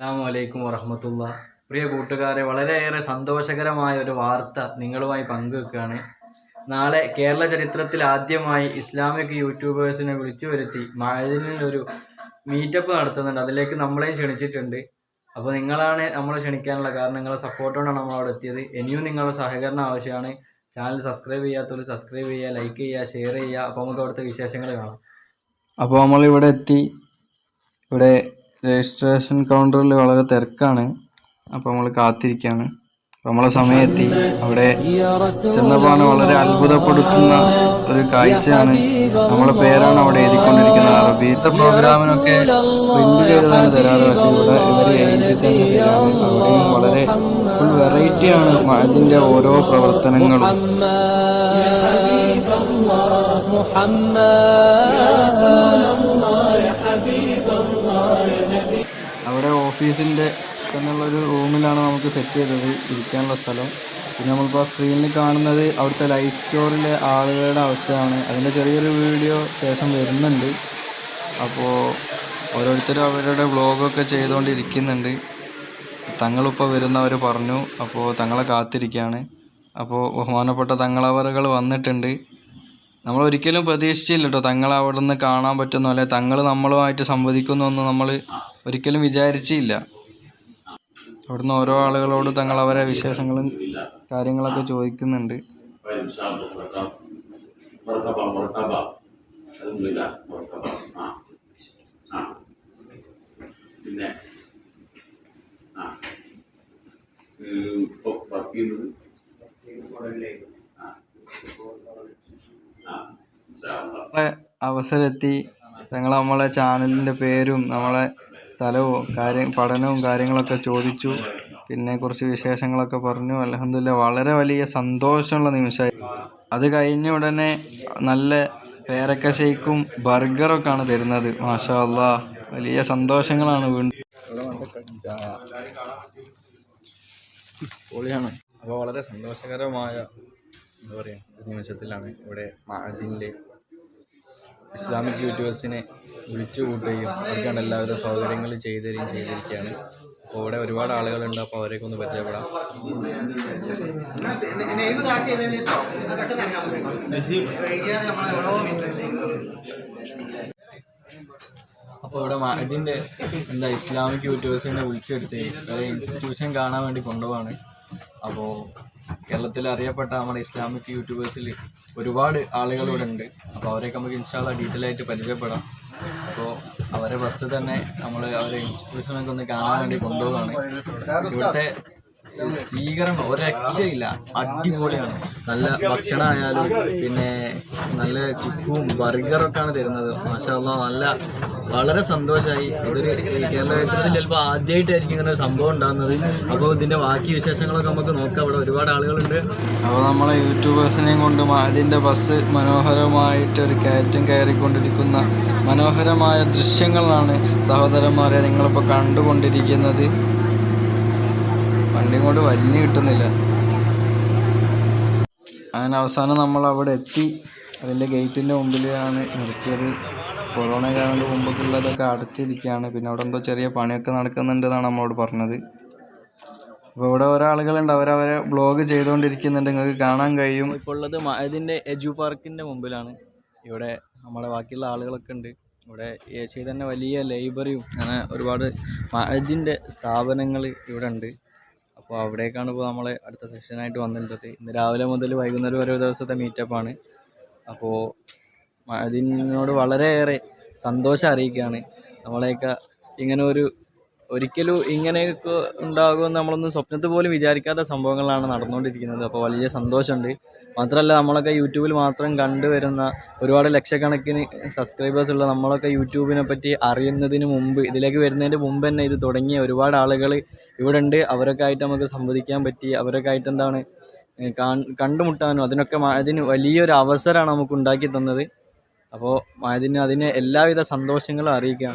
അസ്സാമലൈക്കും വറഹമത്തുള്ള. പ്രിയ കൂട്ടുകാരെ വളരെയേറെ സന്തോഷകരമായ ഒരു വാർത്ത നിങ്ങളുമായി പങ്കുവെക്കുകയാണ്. നാളെ കേരള ചരിത്രത്തിൽ ആദ്യമായി ഇസ്ലാമിക് യൂട്യൂബേഴ്സിനെ വിളിച്ചു വരുത്തി മഴലിനൊരു മീറ്റപ്പ് നടത്തുന്നുണ്ട്. അതിലേക്ക് നമ്മളെയും ക്ഷണിച്ചിട്ടുണ്ട്. അപ്പോൾ നിങ്ങളാണ് നമ്മളെ ക്ഷണിക്കാനുള്ള കാരണം നിങ്ങളെ സപ്പോർട്ടോടാണ് നമ്മൾ അവിടെ എത്തിയത്. ഇനിയും നിങ്ങളുടെ സഹകരണം ആവശ്യമാണ്. ചാനൽ സബ്സ്ക്രൈബ് ചെയ്യാത്തവർ സബ്സ്ക്രൈബ് ചെയ്യുക ലൈക്ക് ചെയ്യുക ഷെയർ ചെയ്യുക. അപ്പോൾ നമുക്ക് അവിടുത്തെ വിശേഷങ്ങൾ കാണാം. അപ്പോൾ നമ്മളിവിടെ എത്തി. ഇവിടെ രജിസ്ട്രേഷൻ കൗണ്ടറിൽ വളരെ തിരക്കാണ്. അപ്പോൾ നമ്മൾ കാത്തിരിക്കുകയാണ് നമ്മളെ സമയത്തി. അവിടെ ചെന്നപ്പോഴാണ് വളരെ അത്ഭുതപ്പെടുത്തുന്ന ഒരു കാഴ്ചയാണ് നമ്മളെ പേരാണ് അവിടെ എഴുതിക്കൊണ്ടിരിക്കുന്നത്. അറബിയത്തെ പ്രോഗ്രാമിനൊക്കെ പ്രിന്റ് ചെയ്തതാണ് തരാറ് പക്ഷേ ഇവിടെ ഇവർ അവിടെയും വളരെ ഫുൾ വെറൈറ്റിയാണ് അതിന്റെ ഓരോ പ്രവർത്തനങ്ങളും. ഓഫീസിന്റെ തന്നെ ഒരു റൂമിലാണ് നമുക്ക് സെറ്റ് ചെയ്തത് ഇരിക്കാനുള്ള സ്ഥലം. പിന്നെ നമ്മളിപ്പോൾ സ്ക്രീനിൽ കാണുന്നത് അവിടുത്തെ ലൈഫ് സ്റ്റോറിലെ ആളുകളുടെ അവസ്ഥയാണ്. അതിന്റെ ചെറിയൊരു വീഡിയോ ശേഷം വരുന്നുണ്ട്. അപ്പോൾ ഓരോരുത്തരും അവരുടെ വ്ളോഗൊക്കെ ചെയ്തുകൊണ്ടിരിക്കുന്നുണ്ട്. തങ്ങളിപ്പോൾ വരുന്നവർ പറഞ്ഞു അപ്പോൾ തങ്ങളെ കാത്തിരിക്കുകയാണ് അപ്പോൾ ബഹുമാനപ്പെട്ട തങ്ങളവറുകൾ വന്നിട്ടുണ്ട്. നമ്മൾ ഒരിക്കലും പ്രതീക്ഷിച്ചില്ല കേട്ടോ തങ്ങളെ അവിടെ നിന്ന് കാണാൻ പറ്റുന്നു അല്ലെ തങ്ങൾ നമ്മളുമായിട്ട് സംവദിക്കുന്നു എന്ന് നമ്മൾ ഒരിക്കലും വിചാരിച്ചില്ല. അവിടുന്ന് ഓരോ ആളുകളോട് തങ്ങൾ അവരെ വിശേഷങ്ങളും കാര്യങ്ങളൊക്കെ ചോദിക്കുന്നുണ്ട്. അവസരത്തി പിന്നെ ആ അവസരമെത്തി തങ്ങൾ നമ്മളെ ചാനലിന്റെ പേരും നമ്മളെ സ്ഥലവും കാര്യം പഠനവും കാര്യങ്ങളൊക്കെ ചോദിച്ചു. പിന്നെ കുറച്ച് വിശേഷങ്ങളൊക്കെ പറഞ്ഞു. അലഹമില്ല വളരെ വലിയ സന്തോഷമുള്ള നിമിഷമായി. അത് കഴിഞ്ഞ ഉടനെ നല്ല പേരക്ക ഷെയ്ക്കും ബർഗറൊക്കെയാണ് തരുന്നത്. മാഷാ വലിയ സന്തോഷങ്ങളാണ് വീണ്ടും. പൊളിയാണ്. അപ്പോൾ വളരെ സന്തോഷകരമായ എന്താ പറയുക നിമിഷത്തിലാണ് ഇവിടെ മഅദിനിലെ ഇസ്ലാമിക് യൂട്യൂബേഴ്സിനെ വിളിച്ചു കൂട്ടുകയും അവർക്കാണ് എല്ലാവരും സൗകര്യങ്ങൾ ചെയ്തു തരികയും ചെയ്തിരിക്കുകയാണ്. അപ്പോൾ ഇവിടെ ഒരുപാട് ആളുകളുണ്ട് അപ്പോൾ അവരെയൊക്കെ ഒന്ന് പരിചയപ്പെടാം. അപ്പോൾ ഇവിടെ ഇതിന്റെ എന്താ ഇസ്ലാമിക് യൂട്യൂബേഴ്സിനെ വിളിച്ചെടുത്ത് ഒരു ഇൻസ്റ്റിറ്റ്യൂഷൻ കാണാൻ വേണ്ടി കൊണ്ടുപോവാണ്. അപ്പോൾ കേരളത്തിൽ അറിയപ്പെട്ട നമ്മുടെ ഇസ്ലാമിക് യൂട്യൂബേഴ്സിൽ ഒരുപാട് ആളുകൾ ഇവിടെ ഉണ്ട്. അപ്പോൾ അവരെയൊക്കെ നമുക്ക് ഇൻഷാല്ല ഡീറ്റെയിൽ ആയിട്ട് പരിചയപ്പെടാം. അപ്പോൾ അവരെ ബസ് തന്നെ നമ്മൾ അവരെ ഇൻസ്റ്റിറ്റ്യൂഷനൊക്കെ ഒന്ന് കാണാൻ വേണ്ടി കൊണ്ടുപോകുകയാണ് ഇവിടുത്തെ സ്വീകരണം ഒരു രക്ഷയില്ല അടിപൊളിയാണ്. നല്ല ഭക്ഷണമായാലും പിന്നെ നല്ല ചിക്കും ബർഗറൊക്കെയാണ് തരുന്നത്. മാഷാല്ല നല്ല വളരെ സന്തോഷമായി ഇതൊരു കേരള ചരിത്രത്തിൽ ചിലപ്പോൾ ആദ്യമായിട്ടായിരിക്കും ഇങ്ങനെ ഒരു സംഭവം ഉണ്ടാകുന്നത്. അപ്പോൾ ഇതിന്റെ ബാക്കി വിശേഷങ്ങളൊക്കെ നമുക്ക് നോക്കാം. ഇവിടെ ഒരുപാട് ആളുകളുണ്ട്. അപ്പോൾ നമ്മളെ യൂട്യൂബേഴ്സിനെയും കൊണ്ട് അതിന്റെ ബസ് മനോഹരമായിട്ട് ഒരു കയറ്റം കയറിക്കൊണ്ടിരിക്കുന്ന മനോഹരമായ ദൃശ്യങ്ങളാണ് സഹോദരന്മാരെ നിങ്ങളിപ്പോൾ കണ്ടുകൊണ്ടിരിക്കുന്നത്. വണ്ടി കൊണ്ട് വലിഞ്ഞു കിട്ടുന്നില്ല. അങ്ങനെ അവസാനം നമ്മൾ അവിടെ എത്തി. അതിന്റെ ഗേറ്റിന്റെ മുമ്പിലാണ് നിർത്തിയത്. കൊറോണ കാലത്ത് മുമ്പൊക്കെയുള്ളതൊക്കെ അടച്ചിരിക്കുകയാണ്. പിന്നെ അവിടെ എന്തോ ചെറിയ പണിയൊക്കെ നടക്കുന്നുണ്ടെന്നാണ് നമ്മളോട് പറഞ്ഞത്. അപ്പോൾ ഇവിടെ ഓരോ ആളുകളുണ്ട്. അവരവരെ ബ്ലോഗ് ചെയ്തുകൊണ്ടിരിക്കുന്നുണ്ട്. നിങ്ങൾക്ക് കാണാൻ കഴിയും. ഇപ്പോൾ ഉള്ളത് ഇതിന്റെ എജു പാർക്കിന്റെ മുമ്പിലാണ്. ഇവിടെ നമ്മുടെ ബാക്കിയുള്ള ആളുകളൊക്കെ ഉണ്ട്. ഇവിടെ ഏഷ്യയിൽ തന്നെ വലിയ ലൈബ്രറിയും അങ്ങനെ ഒരുപാട് ഇതിന്റെ സ്ഥാപനങ്ങൾ ഇവിടെ ഉണ്ട്. അപ്പോൾ അവിടേക്കാണ് ഇപ്പോൾ നമ്മൾ അടുത്ത സെക്ഷനായിട്ട് വന്നിട്ടുള്ളത് ഇന്ന് രാവിലെ മുതൽ വൈകുന്നേരം ഒരു ദിവസത്തെ മീറ്റപ്പാണ് അപ്പോൾ അതിനോട് വളരെയേറെ സന്തോഷം അറിയിക്കുകയാണ്. നമ്മളെയൊക്കെ ഇങ്ങനെ ഒരു ഒരിക്കലും ഇങ്ങനെയൊക്കെ ഉണ്ടാകുമെന്ന് നമ്മളൊന്നും സ്വപ്നത്തിൽ പോലും വിചാരിക്കാത്ത സംഭവങ്ങളാണ് നടന്നുകൊണ്ടിരിക്കുന്നത്. അപ്പോൾ വലിയ സന്തോഷമുണ്ട്. മാത്രമല്ല നമ്മളൊക്കെ യൂട്യൂബിൽ മാത്രം കണ്ടുവരുന്ന ഒരുപാട് ലക്ഷക്കണക്കിന് സബ്സ്ക്രൈബേഴ്സ് ഉള്ള നമ്മളൊക്കെ യൂട്യൂബിനെ പറ്റി അറിയുന്നതിന് മുമ്പ് ഇതിലേക്ക് വരുന്നതിന്റെ മുമ്പ് തന്നെ ഇത് തുടങ്ങിയ ഒരുപാട് ആളുകൾ ഇവിടെ ഉണ്ട്. അവരൊക്കെ ആയിട്ട് നമുക്ക് സംവദിക്കാൻ പറ്റി. അവരൊക്കെ ആയിട്ട് എന്താണ് കണ്ടുമുട്ടാനും അതിനൊക്കെ അതിന് വലിയൊരു അവസരമാണ് നമുക്ക് ഉണ്ടാക്കി തന്നത്. അപ്പോൾ അതിന് അതിന് എല്ലാവിധ സന്തോഷങ്ങളും അറിയിക്കാം.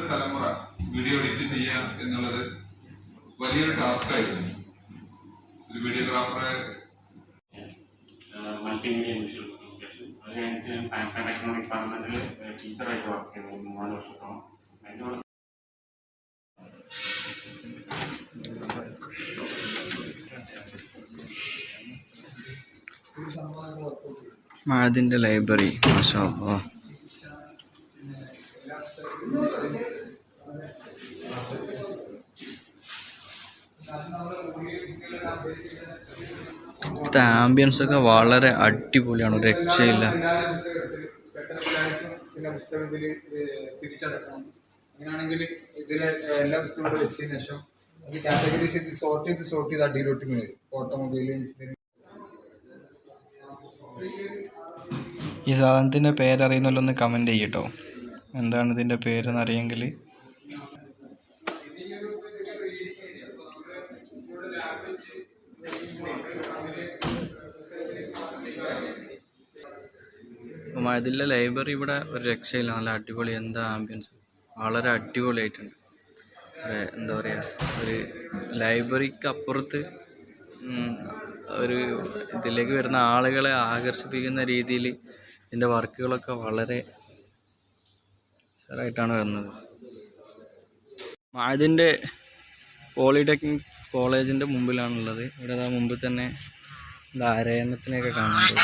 വീഡിയോ എഡിറ്റ് ചെയ്യുക എന്നുള്ളത് വലിയൊരു ടാസ്ക്കായിരുന്നു. ഒരു വർക്ക് ലൈബ്രറി മാഷാ ഇവിടുത്തെ ആംബിയൻസ് ഒക്കെ വളരെ അടിപൊളിയാണ് ഒരു രക്ഷയില്ല. അങ്ങനെയാണെങ്കിൽ ഇതിലെ എല്ലാ പുസ്തകങ്ങളും വെച്ചതിന് ശേഷം അത് കാറ്റഗറീസ് ചെയ്ത് സോർട്ട് ചെയ്ത് സോർട്ട് ചെയ്ത് അടിയിലോട്ട് വരും. ഓട്ടോമൊബൈൽ എഞ്ചിനീയറിംഗ് ഈ സാധനത്തിന്റെ പേരറിയുന്നല്ലോ ഒന്ന് കമന്റ് ചെയ്യട്ടോ എന്താണ് ഇതിന്റെ പേരെന്ന് അറിയെങ്കിൽ? മഴതിലെ ലൈബ്രറി ഇവിടെ ഒരു രക്ഷയില്ല. നല്ല അടിപൊളി. എന്താ ആംബിയൻസ് വളരെ അടിപൊളിയായിട്ടുണ്ട്. എന്താ പറയുക ഒരു ലൈബ്രറിക്ക് അപ്പുറത്ത് ഒരു ഇതിലേക്ക് വരുന്ന ആളുകളെ ആകർഷിപ്പിക്കുന്ന രീതിയിൽ ഇതിന്റെ വർക്കുകളൊക്കെ വളരെ ഉഷാറായിട്ടാണ് വരുന്നത്. മാതിന്റെ പോളിടെക്നിക് കോളേജിന്റെ മുമ്പിലാണുള്ളത്. ഇവിടെ ആ മുമ്പിൽ തന്നെ ധാരയണത്തിനെയൊക്കെ കാണുന്നത്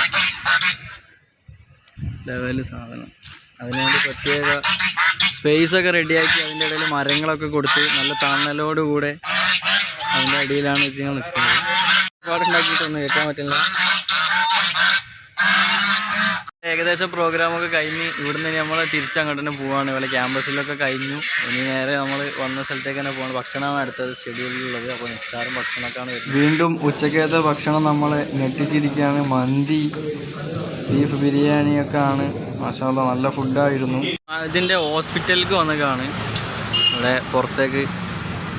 ലെവൽ സാധനം. അതിനുവേണ്ടി പ്രത്യേക സ്പേസൊക്കെ റെഡിയാക്കി അതിന്റെ ഇടയിൽ മരങ്ങളൊക്കെ കൊടുത്ത് നല്ല തണലോടുകൂടെ അതിന്റെ അടിയിലാണ് ഇതിങ്ങൾ നിൽക്കുന്നത്. ഒരുപാടുണ്ടാക്കിയിട്ടൊന്നും കേൾക്കാൻ പറ്റില്ല. ഏകദേശം പ്രോഗ്രാമൊക്കെ കഴിഞ്ഞ് ഇവിടുന്ന് നമ്മൾ തിരിച്ചങ്ങോട്ട് തന്നെ പോവാണ്. ഇവിടെ ക്യാമ്പസിലൊക്കെ കഴിഞ്ഞു. ഇനി നേരെ നമ്മൾ വന്ന സ്ഥലത്തേക്ക് തന്നെ പോകണം ഭക്ഷണമാണ് അടുത്തത് ഷെഡ്യൂളിലുള്ളത്. അപ്പോൾ നിസ്കാരം ഭക്ഷണമൊക്കെയാണ് വീണ്ടും ഉച്ചക്കത്തെ ഭക്ഷണം നമ്മൾ ഞെട്ടിച്ചിരിക്കുകയാണ്. മന്തി ബീഫ് ബിരിയാണിയൊക്കെ ആണ്. മാഷാല്ല നല്ല ഫുഡായിരുന്നു ഇതിന്റെ ഹോസ്പിറ്റലിലേക്ക് വന്നേക്കാണ്. ഇവിടെ പുറത്തേക്ക്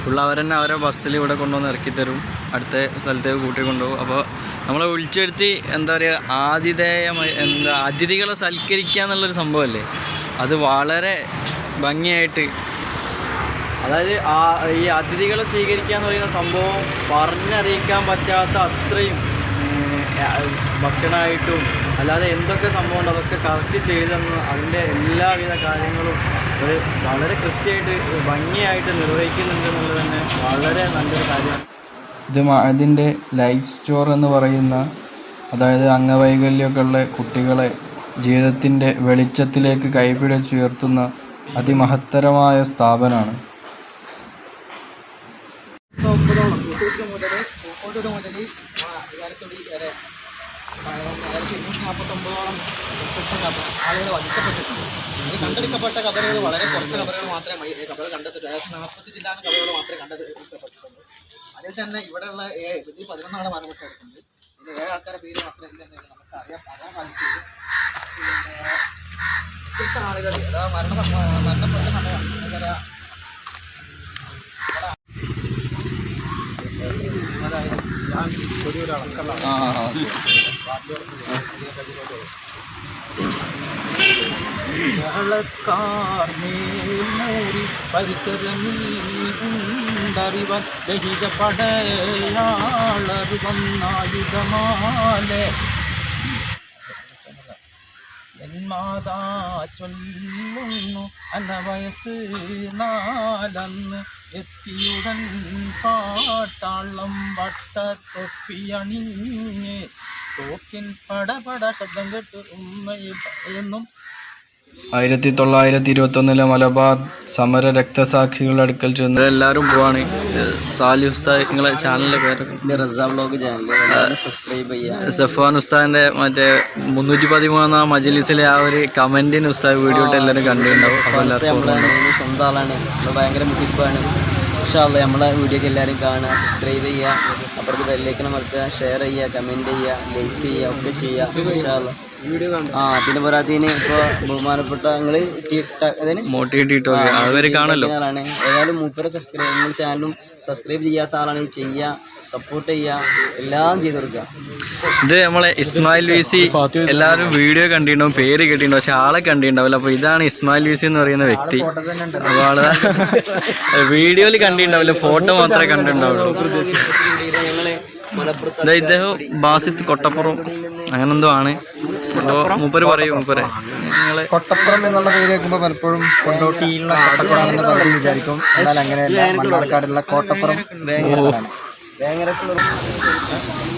ഫുൾ അവർ തന്നെ അവരെ ബസ്സിൽ ഇവിടെ കൊണ്ടുവന്ന് ഇറക്കി തരും. അടുത്ത സ്ഥലത്തേക്ക് കൂട്ടി കൊണ്ടുപോകും. അപ്പോൾ നമ്മളെ വിളിച്ചെടുത്തി എന്താ പറയുക ആതിഥേയമായി എന്താ അതിഥികളെ സൽക്കരിക്കുക എന്നുള്ളൊരു സംഭവമല്ലേ? അത് വളരെ ഭംഗിയായിട്ട്. അതായത് ആ ഈ അതിഥികളെ സ്വീകരിക്കുക എന്ന് പറയുന്ന സംഭവം പറഞ്ഞറിയിക്കാൻ പറ്റാത്ത അത്രയും ഭക്ഷണമായിട്ടും അല്ലാതെ എന്തൊക്കെ സംഭവം ഉണ്ട് അതൊക്കെ കറക്റ്റ് ചെയ്തെന്ന് അതിന്റെ എല്ലാവിധ കാര്യങ്ങളും ഒരു വളരെ കൃത്യമായിട്ട് ഭംഗിയായിട്ട് നിർവഹിക്കുന്നുണ്ട് എന്നുള്ളത് തന്നെ വളരെ നല്ലൊരു കാര്യമാണ് ഇത് ഇതിന്റെ ലൈഫ് സ്റ്റോർ എന്ന് പറയുന്ന അതായത് അംഗവൈകല്യമൊക്കെ ഉള്ള കുട്ടികളെ ജീവിതത്തിന്റെ വെളിച്ചത്തിലേക്ക് കൈപിടിച്ചുയർത്തുന്ന അതിമഹത്തരമായ സ്ഥാപനമാണ് ഒമ്പതോളം പൂക്കോട്ട് മുതൽ പൂക്കോട്ടൂർ മുതൽ അധികാരത്തൊടി വരെ ആയിരത്തി ഇരുന്നൂറ്റി നാൽപ്പത്തൊമ്പതോളം ആളുകൾ വധിക്കപ്പെട്ടിട്ടുണ്ട്. ഇത് കണ്ടെടുക്കപ്പെട്ട കബറുകൾ വളരെ കുറച്ച് കബറുകൾ മാത്രമേ കബറുകൾ കണ്ടെത്തിയിട്ടുള്ളൂ. ഏകദേശം നാൽപ്പത്തി ജില്ലാന്ന് കബറുകൾ മാത്രമേ കണ്ടെടുക്കപ്പെട്ടിട്ടുള്ളൂ അതിൽ തന്നെ ഇവിടെയുള്ള ഇതിൽ പതിനൊന്നാണ് മരണപ്പെട്ടിട്ടുണ്ട് ഇതിൽ ഏഴ് ആൾക്കാരുടെ പേര് മാത്രമേ ഇല്ലെന്ന് നമുക്ക് അറിയാൻ പറയാൻ സാധിച്ചത് പിന്നെ വ്യത്യസ്ത ആളുകൾ അതായത് മരണ മരണപ്പെട്ട സമയം എന്താ പറയുക മൂടി പരിസരമിൽ ഉണ്ടറിവൻ രഹിത പടയാളർ വന്നായുധമാലെ. എന്മാതാ ചൊല്ലുന്നു അന്ന വയസ്സ് നാലന്ന് എത്തിയുടൻ പാട്ടാളം വട്ടത്തൊപ്പിയണിഞ്ഞ് തോക്കിൻ പടപട ശബ്ദം കേട്ട് ഉമ്മയെന്നും ആയിരത്തി തൊള്ളായിരത്തി ഇരുപത്തൊന്നിലെ മലബാർ സമര രക്തസാക്ഷികളുടെ അടുക്കൽ ചെന്ന് എല്ലാവരും പോവാണ്. സാലി ഉസ്താദ് നിങ്ങളെ ചാനലിന്റെ പേര്? റസ ബ്ലോഗ് ചാനൽ സബ്സ്ക്രൈബ് ചെയ്യുക സഫാൻ ഉസ്താദിന്റെ മറ്റേ മുന്നൂറ്റി പതിമൂന്നാം മജലിസിലെ ആ ഒരു കമന്റിന് ഉസ്താദ് വീഡിയോ ഇട്ട് എല്ലാവരും കണ്ടിട്ടുണ്ടാവും. അപ്പോൾ എല്ലാവർക്കും സ്വന്തം ആളാണ്. ഭയങ്കര മുട്ടിപ്പാണ്. ഇൻഷാല്ല നമ്മളെ വീഡിയോ ഒക്കെ എല്ലാവരും കാണുക സബ്സ്ക്രൈബ് ചെയ്യുക. അപ്പുറത്ത് ബെല്ലേക്കണം മറക്കുക ഷെയർ ചെയ്യുക കമന്റ് ചെയ്യുക ലൈക്ക് ചെയ്യുക ഒക്കെ ചെയ്യുക ഇൻഷാല്ല ആ പിന്നെ പോരാത്തതിന് ഇപ്പോൾ ബഹുമാനപ്പെട്ട ഞങ്ങൾ അതിന് മോട്ടിവേറ്റ് ഇട്ടോ അവർ കാണല്ലോ ആളാണ്. ഏതായാലും മൂപ്പരെ സബ്സ്ക്രൈബ് നിങ്ങൾ ചാനലും സബ്സ്ക്രൈബ് ചെയ്യാത്ത ആളാണ്. ചെയ്യുക സപ്പോർട്ട് ചെയ്യുക എല്ലാം ചെയ്തു കൊടുക്കുക. ഇത് നമ്മളെ ഇസ്മായിൽ വിസി എല്ലാവരും വീഡിയോ കണ്ടിട്ടുണ്ടാവും പേര് കേട്ടിട്ടുണ്ടാവും പക്ഷെ ആളെ കണ്ടിട്ടുണ്ടാവില്ല. അപ്പൊ ഇതാണ് ഇസ്മായിൽ വിസി എന്ന് പറയുന്ന വ്യക്തി. അപ്പൊ ആൾ വീഡിയോയിൽ കണ്ടിട്ടുണ്ടാവില്ല ഫോട്ടോ മാത്രമേ കണ്ടിട്ടുണ്ടാവുള്ളൂ. ഇദ്ദേഹം ബാസിത്ത് കൊട്ടപ്പുറം അങ്ങനെന്തോ ആണ്. മൂപ്പര് പറയും മൂപ്പരെ. നിങ്ങളെ കൊട്ടപ്പുറം എന്നുള്ള പേര് കേൾക്കുമ്പോൾ പലപ്പോഴും കൊണ്ടോട്ടിയിലുള്ള കൊട്ടപ്പുറം എന്ന് പലരും വിചാരിക്കും. എന്നാൽ അങ്ങനെയല്ല മണ്ണാർക്കാടുള്ള കോട്ടപ്പുറം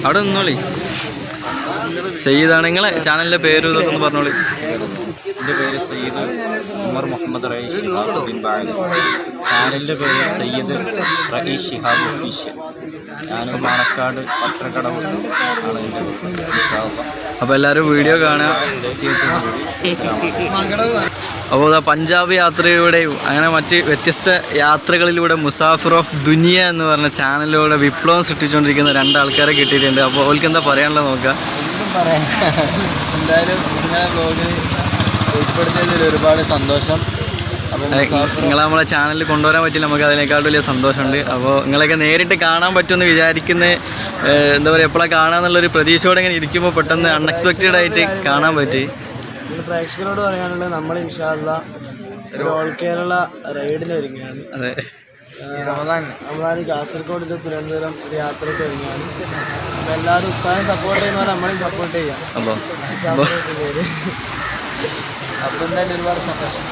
അവിടെ നിന്നോളി. സയ്യിദാണ് നിങ്ങളെ ചാനലിന്റെ പേര് ഇതൊക്കെ പറഞ്ഞോളി. പറഞ്ഞോളൂ എന്റെ പേര് സയ്യിദ് ഉമർ മുഹമ്മദ് റയീഷ് ഷിഹാബുദ്ദീൻ ബാഗ്. ചാനലിന്റെ പേര് സയ്യിദ് റയീഷ് ഷിഹാബ് ഒഫീഷ്യൽ ഞാൻ പാണക്കാട് പട്ടക്കടവ് ആണ് എന്റെ അപ്പോൾ എല്ലാവരും വീഡിയോ കാണുക. അപ്പോൾ ഇതാ പഞ്ചാബ് യാത്രയിലൂടെയും അങ്ങനെ മറ്റ് വ്യത്യസ്ത യാത്രകളിലൂടെ മുസാഫിർ ഓഫ് ദുനിയ എന്ന് പറഞ്ഞ ചാനലിലൂടെ വിപ്ലവം സൃഷ്ടിച്ചുകൊണ്ടിരിക്കുന്ന രണ്ടാൾക്കാരെ കിട്ടിയിട്ടുണ്ട്. അപ്പോൾ അവർക്ക് എന്താ പറയാനുള്ളത് നോക്കാം? എന്തായാലും നിങ്ങളെ ബ്ലോഗിൽ ഉൾപ്പെടുത്തിയതിൽ ഒരുപാട് സന്തോഷം. നിങ്ങൾ നമ്മളെ ചാനലിൽ കൊണ്ടുവരാൻ പറ്റില്ല നമുക്ക് അതിനേക്കാൾ വലിയ സന്തോഷമുണ്ട്. അപ്പോൾ നിങ്ങളൊക്കെ നേരിട്ട് കാണാൻ പറ്റുമെന്ന് വിചാരിക്കുന്ന എന്താ പറയുക എപ്പോഴാണ് കാണാന്നുള്ളൊരു പ്രതീക്ഷയോടെ ഇങ്ങനെ ഇരിക്കുമ്പോൾ പെട്ടെന്ന് അൺഎക്സ്പെക്റ്റഡ് ആയിട്ട് കാണാൻ പറ്റി. പ്രേക്ഷകരോട് പറയാനുള്ളത് നമ്മൾ ഇൻഷാല്ല ഓൾ കേരള റൈഡിന് ഒരുങ്ങുകയാണ്. അതെ. റമദാൻ കാസർഗോഡ് തിരുവനന്തപുരം ഒരു യാത്രയ്ക്ക് ഒരുങ്ങുകയാണ്. അപ്പം എല്ലാവരും ഉസ്താദിനെ സപ്പോർട്ട് ചെയ്യുന്ന പോലെ നമ്മളെയും സപ്പോർട്ട് ചെയ്യാം. അപ്പോൾ എന്തായാലും ഒരുപാട് സന്തോഷം.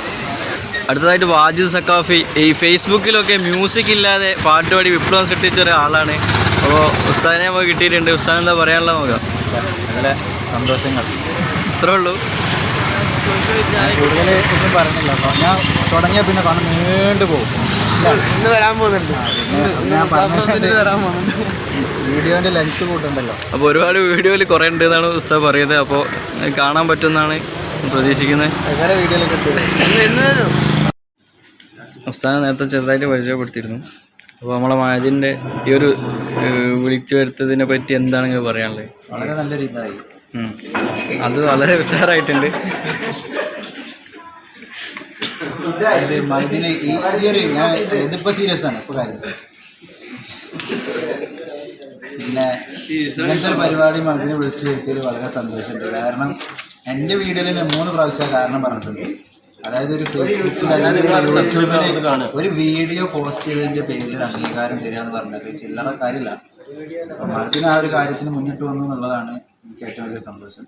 അടുത്തതായിട്ട് വാജിദ് സക്കാഫി. ഈ ഫേസ്ബുക്കിലൊക്കെ മ്യൂസിക് ഇല്ലാതെ പാട്ടുപാടി വിപ്ലവം സൃഷ്ടിച്ച ഒരാളാണ്. അപ്പോൾ ഉസ്താദിനെ നമുക്ക് കിട്ടിയിട്ടുണ്ട്. ഉസ്താദ് എന്താ പറയാനുള്ള നമുക്ക്? നല്ല സന്തോഷങ്ങൾ. അത്രേ ഉള്ളൂ. കൂടുതൽ ഒന്നും പറഞ്ഞില്ല അപ്പോൾ ഞാൻ തുടങ്ങിയ പിന്നെ പണം നീണ്ടു പോകും. ഇന്ന് വരാൻ പോകുന്നുണ്ട്. ഞാൻ വീഡിയോന്റെ ലെങ്ത് കൂട്ടുണ്ടല്ലോ. അപ്പോൾ ഒരുപാട് വീഡിയോയിൽ കുറേ ഉണ്ട് എന്നാണ് ഉസ്താദ് പറയുന്നത്. അപ്പോൾ കാണാൻ പറ്റുമെന്നാണ് പ്രതീക്ഷിക്കുന്നത്. വേറെ കിട്ടും ഉസ്താദിനെ നേരത്തെ ചെറുതായിട്ട് പരിചയപ്പെടുത്തിയിരുന്നു. അപ്പോൾ നമ്മളെ മാജിന്റെ ഈ ഒരു വിളിച്ചു വരുത്തതിനെ പറ്റി എന്താണ് പറയാനുള്ളത് വളരെ നല്ലൊരു ഇതായി. അത് വളരെ ഉഷാറായിട്ടുണ്ട്. ഇത് മൈദിന് ഈ ഈ ഒരു ഞാൻ ഇതിപ്പോൾ സീരിയസ് ആണ് ഇപ്പോൾ കാര്യം. പിന്നെ ഇങ്ങനത്തെ ഒരു പരിപാടി മതിനെ വിളിച്ചു വരുത്തിയതിൽ വളരെ സന്തോഷമുണ്ട്. കാരണം എന്റെ വീഡിയോയിൽ ഞാൻ മൂന്ന് പ്രാവശ്യം കാരണം പറഞ്ഞിട്ടുണ്ട്. അതായത് ഒരു ഫേസ്ബുക്കിൽ അല്ലാതെ ഒരു വീഡിയോ പോസ്റ്റ് ചെയ്തതിന്റെ പേരിൽ അംഗീകാരം തരിക എന്ന് പറഞ്ഞത് ചില്ലറ കാര്യമില്ല. അപ്പം മതിന് ആ ഒരു കാര്യത്തിന് മുന്നിട്ട് വന്നു എന്നുള്ളതാണ് എനിക്ക് ഏറ്റവും വലിയ സന്തോഷം.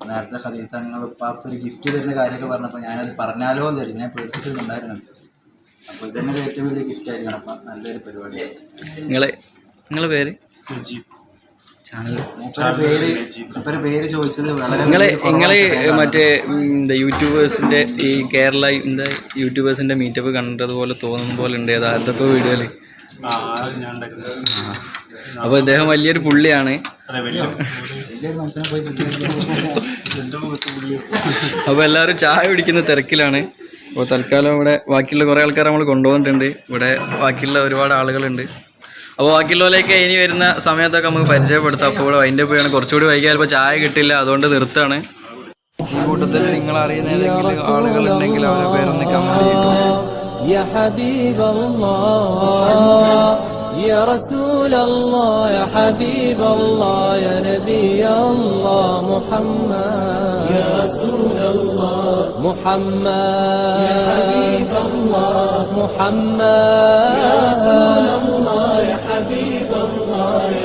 നേരത്തെ ഖലീൽ തങ്ങൾ ഉപ്പാപ്പ് ഒരു ഗിഫ്റ്റ് തരുന്ന കാര്യമൊക്കെ പറഞ്ഞപ്പോൾ ഞാനത് പറഞ്ഞാലോ എന്ന് തരും ഞാൻ പേടിച്ചിട്ടുണ്ടായിരുന്നു. അപ്പോൾ ഇതന്നെ ഒരു ഏറ്റവും വലിയ ഗിഫ്റ്റ് ആയിരിക്കണം. അപ്പം നല്ലൊരു പരിപാടിയാണ് നിങ്ങളെ നിങ്ങളെ പേര്? ചാനൽ നിങ്ങളെ നിങ്ങൾ മറ്റേ എന്താ യൂട്യൂബേഴ്സിന്റെ ഈ കേരള എന്താ യൂട്യൂബേഴ്സിന്റെ മീറ്റപ്പ് കണ്ടതുപോലെ തോന്നുന്ന പോലെ ഉണ്ട്. അത് അതൊക്കെ വീഡിയോയിൽ അപ്പൊ ഇദ്ദേഹം വലിയൊരു പുള്ളിയാണ്. അപ്പൊ മനുഷ്യനെ പോയി അപ്പോൾ എല്ലാവരും ചായ കുടിക്കുന്ന തിരക്കിലാണ്. അപ്പോൾ തൽക്കാലം ഇവിടെ ബാക്കിയുള്ള കുറേ ആൾക്കാരെ നമ്മൾ കൊണ്ടുപോകുന്നുണ്ട്. ഇവിടെ ബാക്കിയുള്ള ഒരുപാട് ആളുകളുണ്ട്. അപ്പോൾ ബാക്കിയുള്ളവരേക്ക് ഇനി വരുന്ന സമയത്തൊക്കെ നമുക്ക് പരിചയപ്പെടുത്താം അപ്പോൾ ഇവിടെ വൈൻഡ് പോയാണ് കുറച്ചുകൂടി വൈകിയാൽ ചിലപ്പോൾ ചായ കിട്ടില്ല അതുകൊണ്ട് നിർത്താണ് ഈ കൂട്ടത്തിൽ നിങ്ങൾ അറിയുന്ന ഏതെങ്കിലും ആളുകളുണ്ടെങ്കിൽ അവരുടെ പേരൊന്ന് കമൻറ്റ് ചെയ്തിട്ടു يا حبيب الله يا رسول الله يا حبيب الله يا نبي الله محمد يا رسول الله. محمد. يا حبيب الله. محمد. يا رسول الله يا حبيب الله يا